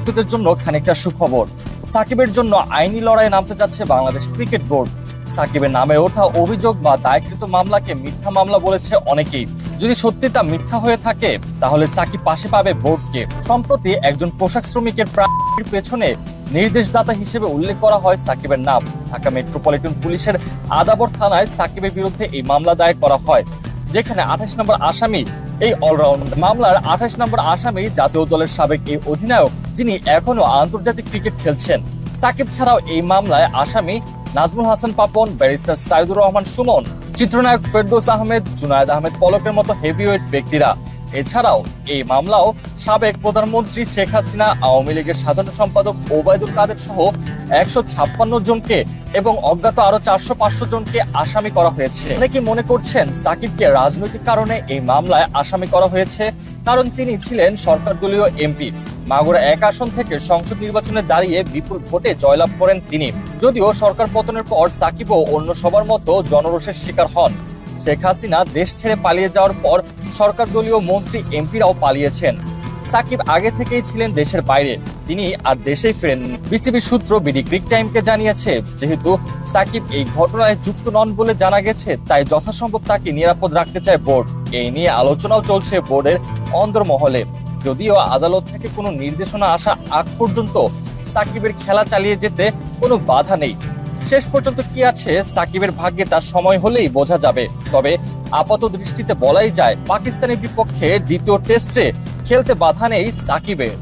ভক্তদের জন্য খানিকটা সুখবর। সাকিবের জন্য আইনি লড়াইয়ে নামতে যাচ্ছে বাংলাদেশ ক্রিকেট বোর্ড। সাকিবের নামে ওঠা অভিযোগ বা দায়কৃত মামলাকে মিথ্যা মামলা বলেছে অনেকেই। যদি সত্যি তা মিথ্যা হয়ে থাকে, তাহলে সাকিব পাশে পাবে বোর্ডকে। সম্প্রতি একজন পোশাক শ্রমিকের প্রাণীর পেছনে নির্দেশদাতা হিসেবে উল্লেখ করা হয় সাকিবের নাম। ঢাকা মেট্রোপলিটন পুলিশের আদাবর থানায় সাকিবের বিরুদ্ধে এই মামলা দায়ের করা হয়, যেখানে আঠাশ নম্বর আসামি এই অলরাউন্ড মামলার আঠাশ নম্বর আসামি জাতীয় দলের সাবেক এই অধিনায়ক, যিনি এখনও আন্তর্জাতিক ক্রিকেট খেলছেন। সাকিব ছাড়াও এই মামলায় আসামি নাজমুল হাসান পাপন, ব্যারিস্টার সাইদুর রহমান সুমন, চিত্রনায়ক ফেরদৌস আহমেদ, জুনায়দ আহমেদ পলকের মতো হেভিওয়েট ব্যক্তিরা। এছাড়াও এই মামলাও সাবেক প্রধানমন্ত্রী শেখ হাসিনা, আওয়ামী লীগের সাধারণ সম্পাদক ওবায়দুল কাদের সহ একশো ছাপ্পান্ন জনকে এবং অজ্ঞাত আরও চারশো পাঁচশো জনকে আসামি করা হয়েছে। অনেকে মনে করছেন সাকিবকে রাজনৈতিক কারণে এই মামলায় আসামি করা হয়েছে, কারণ তিনি ছিলেন সরকার দলীয় এমপি। মাগুরা এক আসন থেকে সংসদ নির্বাচনে দাঁড়িয়ে বিপুল ভোটে জয়লাভ করেন তিনি। যদিও সরকার পতনের পর সাকিবও অন্য সবার মতো জনরোষের শিকার হন। শেখ হাসিনা দেশ ছেড়ে পালিয়ে যাওয়ার পর সরকার দলীয় মন্ত্রী এমপিরাও পালিয়েছেন। সাকিব আগে থেকেই ছিলেন দেশের বাইরে। তিনি আর দেশেই ফেরেন। বিসিবি সূত্র বিডি ক্রিক টাইমকে জানিয়েছে, যেহেতু সাকিব এই ঘটনায় যুক্ত নন বলে জানা গেছে, তাই যথাসম্ভব তাকে নিরাপদ রাখতে চায় বোর্ড। এই নিয়ে আলোচনাও চলছে বোর্ডের অন্দরমহলে। যদিও আদালত থেকে কোনো নির্দেশনা আসা আগ পর্যন্ত সাকিবের খেলা চালিয়ে যেতে কোনো বাধা নেই। শেষ পর্যন্ত কি আছে, সাকিবের ভাগ্যে তার সময় হলেই বোঝা যাবে। তবে আপাত দৃষ্টিতে বলাই যায়, পাকিস্তানের বিপক্ষে দ্বিতীয় টেস্টে খেলতে বাধা নেই সাকিবের।